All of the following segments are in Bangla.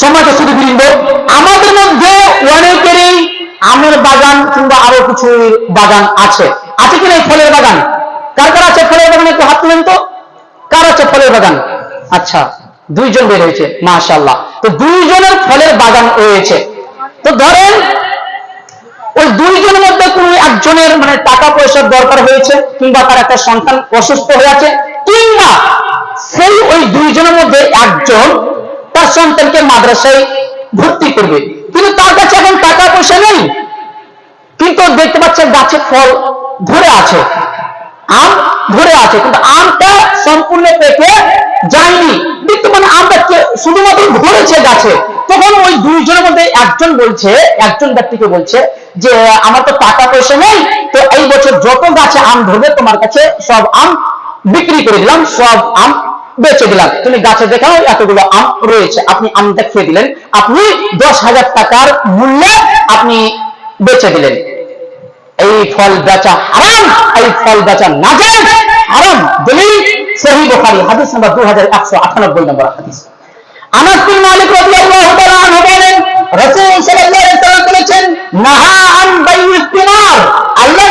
সমাজে বৃন্দ আমাদের মধ্যে অনেকেরই আমের বাগান কিংবা আরও কিছু বাগান আছে। আছে কিনা এই ফলের বাগান? কার কার আছে ফলের বাগান একটু হাত তুলেন তো? কার আছে ফলের বাগান? আচ্ছা দুইজন বের হয়েছে মাশাল্লাহ তো দুইজনের ফলের বাগান রয়েছে। তো ধরেন, ওই দুইজনের মধ্যে কোন একজনের মানে টাকা পয়সার দরকার হয়েছে কিংবা তার একটা সন্তান অসুস্থ হয়ে আছে, কিংবা সেই ওই দুইজনের মধ্যে একজন সন্তানকে মাদ্রাসায় ভর্তি করবে। কিন্তু তার কাছে এখন টাকা পয়সা নেই। কিন্তু দেখতে পাচ্ছেন গাছে ফল ধরে আছে। আম ধরে আছে, কিন্তু আমটা সম্পূর্ণ পেকে যায়নি। বিদ্যমান আমটা শুধুমাত্র ধরেছে গাছে। তখন ওই দুইজনের মধ্যে একজন বলছে, একজন ব্যক্তিকে বলছে যে, আমার তো টাকা পয়সা নেই, তো এই বছর যত গাছে আম ধরবে, তোমার কাছে সব আম বিক্রি করে দিলাম, সব আম বেচে দিলাম। তুমি গাছে দেখাও এতগুলো আম রয়েছে। আপনি আম দেখিয়ে দিলেন। আপনি দশ হাজার টাকার মূল্যে আপনি বেচে দিলেন। এই ফল বেচা হারাম, এই ফল বেচা নাজায়েজ হারাম। দলিল সহিহ বুখারী, হাদিস নাম্বার 2198 নম্বর হাদিস। আনাস বিন মালিক রাদিয়াল্লাহু তাআলা আনহু বলেন, রাসূল সাল্লাল্লাহু আলাইহি বলেছেন, নাহা আন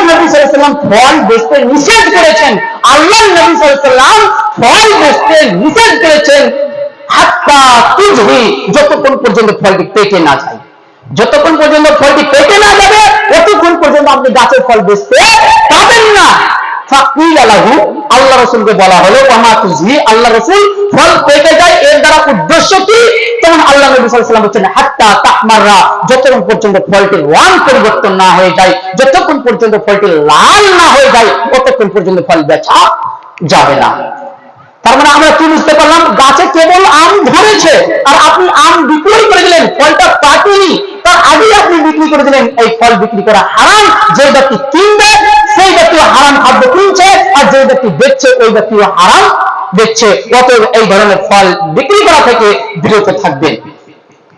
নবী সাল্লাল্লাহু আলাইহি ফল বেচতে নিষেধ করেছেন। আল্লাহ নবী ওয়াসাল্লাম ফল বেচতে নিষেধ করেছেন, হাত্তা তুজহি, যতক্ষণ পর্যন্ত ফলটি পেকে না যায়। যতক্ষণ পর্যন্ত ফলটি পেকে না যাবে, ততক্ষণ পর্যন্ত আপনি গাছের ফল বেচতে পাবেন না। আল্লাহ রসুলকে বলা হলো আল্লাহ রসুল ফল পেকে যায়, এর দ্বারা উদ্দেশ্য কি? যতক্ষণ পর্যন্ত ফলটি লাল না হয়ে যায় ততক্ষণ পর্যন্ত ফল বেচা যাবে না। তার মানে আমরা কি বুঝতে পারলাম? গাছে কেবল আম ধরেছে, আর আপনি আম করে দিলেন, ফলটা পাকেনি তার আগে আপনি বিক্রি করে দিলেন, এই ফল বিক্রি করা হারাম, যে ব্যক্তি কিনবে, সেই ব্যক্তি হারাম খাদ্য কিনছে, আর যে ব্যক্তি ওই ব্যক্তি হারাম অতএব এই ধরনের ফল বিক্রি করা থেকে বিরত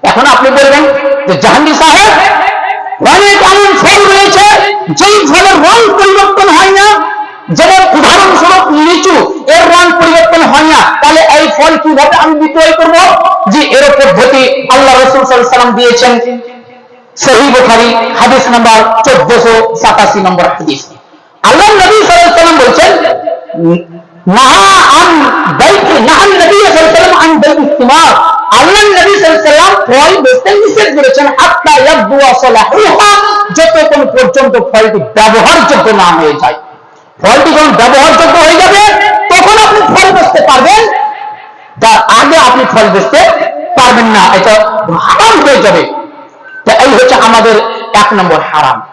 এখন আপনি বলবেন যে জাহাঙ্গীর সাহেব, অনেক এমন ফল রয়েছে, যেই ফলের রং পরিবর্তন হয় না, যেমন উদাহরণস্বরূপ লিচু, এর রং পরিবর্তন হয় না, তাহলে এই ফল কীভাবে আমি বিক্রয় করব? যে এর পদ্ধতি আল্লাহ রসুল সাল্লাম দিয়েছেন সহি বুখারি, হাদিস নাম্বার চোদ্দশো সাতাশি নম্বর হাদিস। আল্লাহ নবী সাল্লাম বলছেন নাহা আন বাইতি নাহান নবী সাল্লাম আন বাইতি ইস্তিমার আল্লাহ নবী ফলটি ব্যবহারযোগ্য না হয়ে যায়। ফলটি যখন ব্যবহারযোগ্য হয়ে যাবে, তখন আপনি ফল বেচতে পারবেন। তার আগে আপনি ফল বেচতে পারবেন না, এটা হারাম হয়ে যাবে। তা এই হচ্ছে আমাদের এক নম্বর হারাম।